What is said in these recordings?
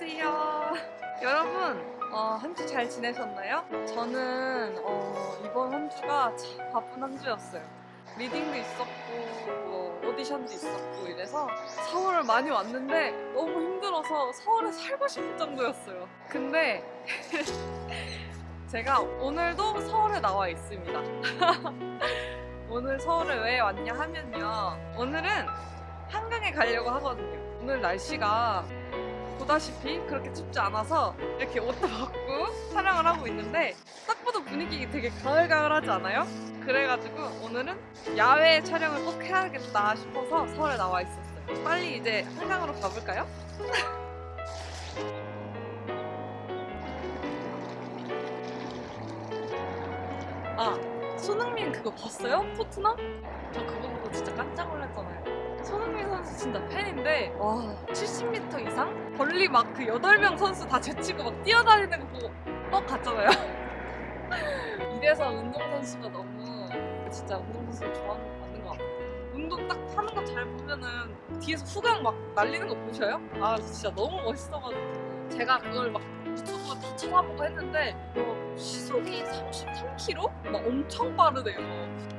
안녕하세요. 여러분, 어, 한 주 잘 지내셨나요? 저는 어, 이번 한 주가 참 바쁜 한 주였어요. 리딩도 있었고, 뭐, 오디션도 있었고, 이래서 서울을 많이 왔는데 너무 힘들어서 서울에 살고 싶을 정도였어요. 근데 제가 오늘도 서울에 나와 있습니다. 오늘 서울에 왜 왔냐 하면요. 오늘은 한강에 가려고 하거든요. 오늘 날씨가 보다시피 그렇게 춥지 않아서 이렇게 옷도 벗고 촬영을 하고 있는데 딱 봐도 분위기 되게 가을가을하지 않아요? 그래가지고 오늘은 야외 촬영을 꼭 해야겠다 싶어서 서울에 나와 있었어요. 빨리 이제 한강으로 가볼까요? 아, 손흥민 그거 봤어요? 토트넘? 저 그거 보고 진짜 깜짝 놀랐잖아요. 손흥민 선수 진짜 팬인데 와 70m 이상? 벌리 막 그 8명 선수 다 제치고 막 뛰어다니는 거 보고 뻑 갔잖아요. 이래서 운동선수가 너무 진짜 운동선수 좋아하는 거 맞는 것 같아요. 운동 딱 하는 거 잘 보면은 뒤에서 후광 막 날리는 거 보셔요? 아 진짜 너무 멋있어가지고 제가 그걸 막 유튜브 다 찾아보고 했는데 어, 시속이 33km? 막 엄청 빠르대요.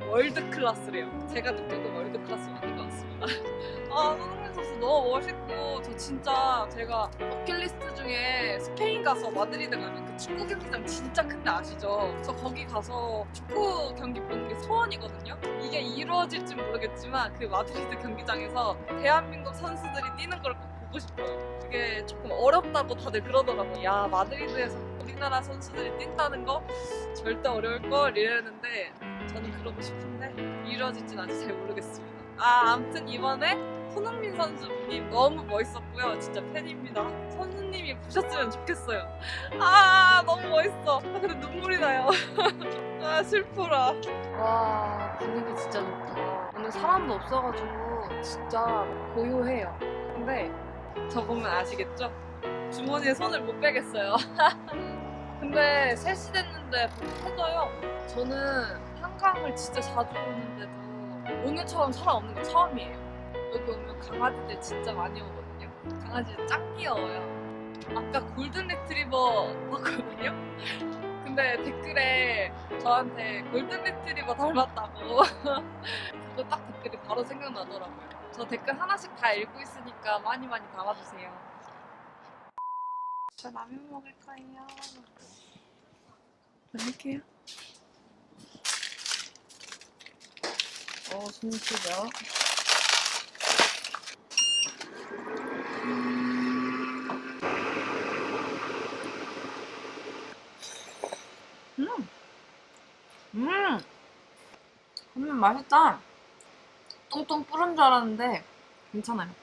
월드 클래스래요. 제가 느껴도 월드 클래스 맞는 것 같습니다. 아, 손흥민 선수 너무 멋있고, 저 진짜 제가 버킷리스트 중에 스페인 가서 마드리드 가면 그 축구 경기장 진짜 큰데 아시죠? 저 거기 가서 축구 경기 보는 게 소원이거든요? 이게 이루어질지 모르겠지만 그 마드리드 경기장에서 대한민국 선수들이 뛰는 걸 꼭 보고 싶어요. 그게 조금 어렵다고 다들 그러더라고요. 야, 마드리드에서 우리나라 선수들이 뛴다는 거 절대 어려울걸 이랬는데 저는 그러고 싶은데 이루어질진 아직 잘 모르겠습니다. 아, 아무튼 이번에 손흥민 선수님 너무 멋있었고요. 진짜 팬입니다. 선수님이 보셨으면 좋겠어요. 아, 너무 멋있어. 아, 근데 눈물이 나요. 아, 슬프라. 와, 분위기 진짜 좋다. 오늘 사람도 없어가지고 진짜 고요해요. 근데 저 보면 아시겠죠? 주머니에 손을 못 빼겠어요. 근데 3시 됐는데 해져요. 저는 한강을 진짜 자주 오는데도 오늘처럼 사람 없는 거 처음이에요. 여기 오면 강아지들 진짜 많이 오거든요. 강아지들 짱 귀여워요. 아까 골든 레트리버 봤거든요. 근데 댓글에 저한테 골든 레트리버 닮았다고 그거 딱 댓글이 바로 생각나더라고요. 저 댓글 하나씩 다 읽고 있으니까 많이 많이 담아주세요. 저 라면 먹을 거예요. 넣을게요. 어, 숨 쉬죠. 음! 음! 음, 맛있다. 똥똥 뿌른 줄 알았는데, 괜찮아요.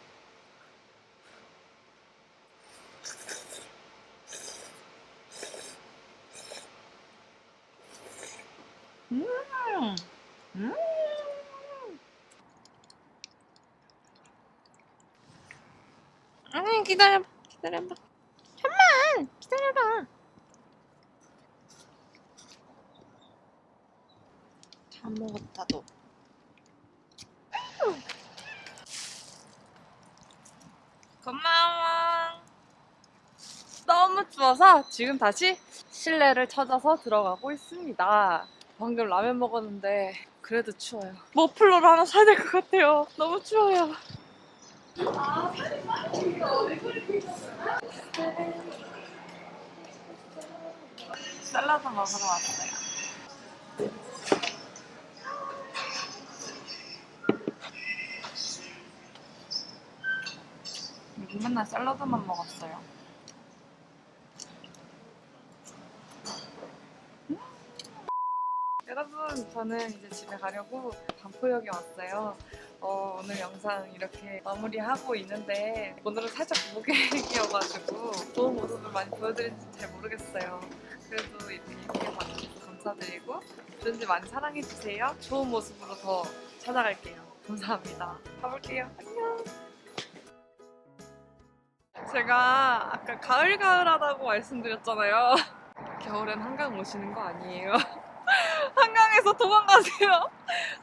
음! 음! 아니, 기다려봐. 기다려봐. 잠만! 기다려봐. 다 먹었다, 너. 고마워. 너무 추워서 지금 다시 실내를 찾아서 들어가고 있습니다. 방금 라면 먹었는데 그래도 추워요. 머플러를 하나 사야 될 것 같아요. 너무 추워요. 샐러드 먹으러 왔어요. 맨날 샐러드만 먹었어요. 여러분, 저는 이제 집에 가려고 반포역에 왔어요. 어, 오늘 영상 이렇게 마무리하고 있는데 오늘은 살짝 무계획이어가지고 좋은 모습을 많이 보여드릴지 잘 모르겠어요. 그래도 이렇게 봐주셔서 감사드리고 어쩐지 많이 사랑해주세요. 좋은 모습으로 더 찾아갈게요. 감사합니다. 가볼게요. 안녕. 제가 아까 가을가을하다고 말씀드렸잖아요. 겨울엔 한강 오시는 거 아니에요. 한강에서 도망가세요.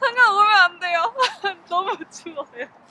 한강 오면 안 돼요. 너무 추워요.